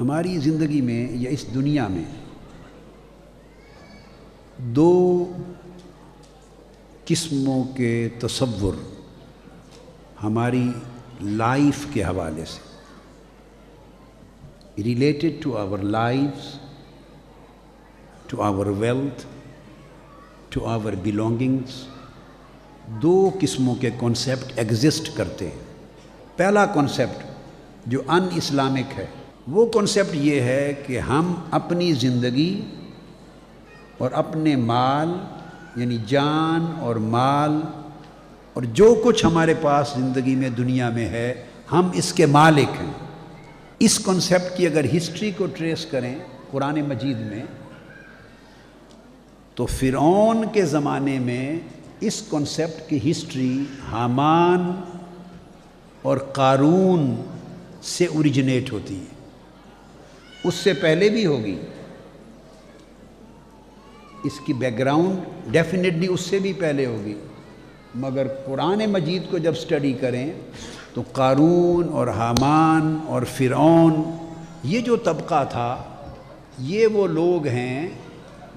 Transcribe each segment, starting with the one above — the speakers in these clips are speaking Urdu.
ہماری زندگی میں یا اس دنیا میں دو قسموں کے تصور ہماری لائف کے حوالے سے related to our lifes to our wealth to our belongings دو قسموں کے کانسیپٹ ایگزسٹ کرتے ہیں۔ پہلا کانسیپٹ جو ان اسلامک ہے وہ کانسیپٹ یہ ہے کہ ہم اپنی زندگی اور اپنے مال یعنی جان اور مال اور جو کچھ ہمارے پاس زندگی میں، دنیا میں ہے، ہم اس کے مالک ہیں۔ اس کنسیپٹ کی اگر ہسٹری کو ٹریس کریں قرآن مجید میں، تو فرعون کے زمانے میں اس کنسیپٹ کی ہسٹری حامان اور قارون سے اوریجنیٹ ہوتی ہے۔ اس سے پہلے بھی ہوگی۔ اس کی بیک گراؤنڈ ڈیفینیٹلی اس سے بھی پہلے ہوگی۔ مگر قرآن مجید کو جب سٹڈی کریں تو قارون اور حامان اور فرعون، یہ جو طبقہ تھا، یہ وہ لوگ ہیں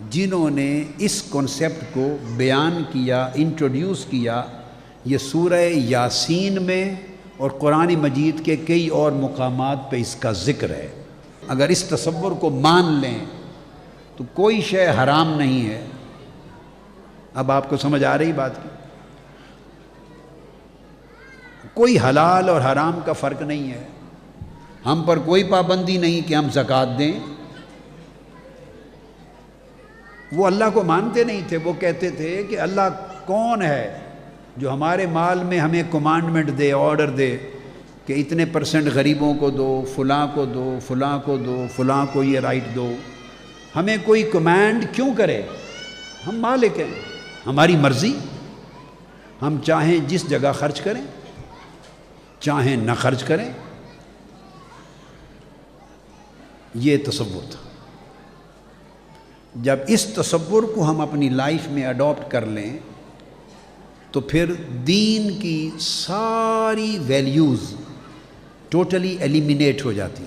جنہوں نے اس کنسیپٹ کو بیان کیا انٹروڈیوس کیا۔ یہ سورہ یاسین میں اور قرآن مجید کے کئی اور مقامات پہ اس کا ذکر ہے۔ اگر اس تصور کو مان لیں تو کوئی شے حرام نہیں ہے۔ اب آپ کو سمجھ آ رہی بات کی۔ کوئی حلال اور حرام کا فرق نہیں ہے۔ ہم پر کوئی پابندی نہیں کہ ہم زکوٰۃ دیں۔ وہ اللہ کو مانتے نہیں تھے، وہ کہتے تھے کہ اللہ کون ہے جو ہمارے مال میں ہمیں کمانڈمنٹ دے آرڈر دے۔ کہ اتنے پرسنٹ غریبوں کو دو، فلاں کو دو، فلاں کو دو، فلاں کو یہ رائٹ دو۔ ہمیں کوئی کمانڈ کیوں کرے؟ ہم مالک ہیں، ہماری مرضی۔ ہم چاہیں جس جگہ خرچ کریں، چاہیں نہ خرچ کریں۔ یہ تصور تھا۔ جب اس تصور کو ہم اپنی لائف میں اڈاپٹ کر لیں، تو پھر دین کی ساری ویلیوز ٹوٹلی ایلیمینیٹ ہو جاتی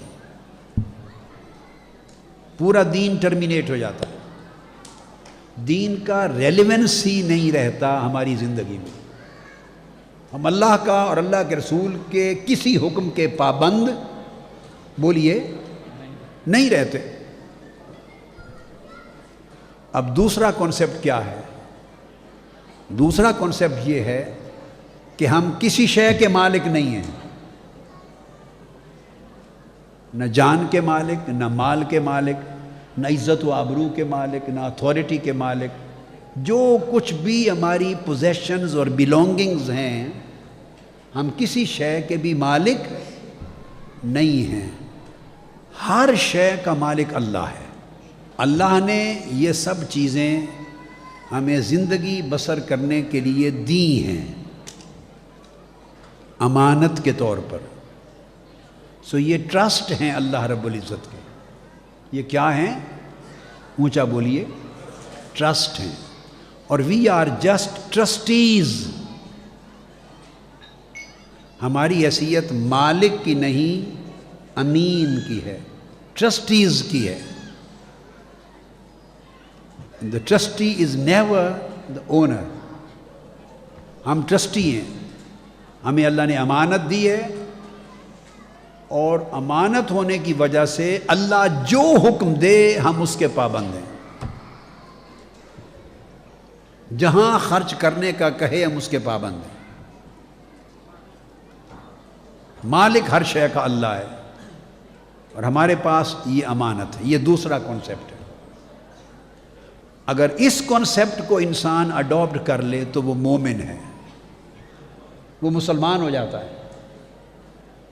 پورا دین ٹرمینیٹ ہو جاتا ہے۔ دین کا ریلیونس ہی نہیں رہتا ہماری زندگی میں۔ ہم اللہ کا اور اللہ کے رسول کے کسی حکم کے پابند بولیے نہیں رہتے۔ اب دوسرا کانسیپٹ کیا ہے؟ دوسرا کانسیپٹ یہ ہے کہ ہم کسی شے کے مالک نہیں ہیں۔ نہ جان کے مالک، نہ مال کے مالک، نہ عزت و آبرو کے مالک، نہ اتھارٹی کے مالک۔ جو کچھ بھی ہماری پوزیشنز اور بلونگنگز ہیں، ہم کسی شے کے بھی مالک نہیں ہیں۔ ہر شے کا مالک اللہ ہے۔ اللہ نے یہ سب چیزیں ہمیں زندگی بسر کرنے کے لیے دی ہیں۔ امانت کے طور پر۔ سو یہ ٹرسٹ ہیں اللہ رب العزت کے۔ یہ کیا ہیں؟ اونچا بولیے۔ ٹرسٹ ہیں۔ اور وی آر جسٹ ٹرسٹیز ہماری حیثیت مالک کی نہیں، امین کی ہے۔ ٹرسٹیز کی ہے۔ The trustee is never the owner ہم ٹرسٹی ہیں۔ ہمیں اللہ نے امانت دی ہے۔ اور امانت ہونے کی وجہ سے اللہ جو حکم دے ہم اس کے پابند ہیں۔ جہاں خرچ کرنے کا کہے ہم اس کے پابند ہیں۔ مالک ہر شے کا اللہ ہے اور ہمارے پاس یہ امانت ہے۔ یہ دوسرا کانسیپٹ ہے۔ اگر اس کانسیپٹ کو انسان اڈاپٹ کر لے تو وہ مومن ہے۔ وہ مسلمان ہو جاتا ہے۔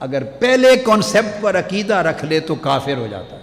اگر پہلے کانسیپٹ پر عقیدہ رکھ لے تو کافر ہو جاتا ہے۔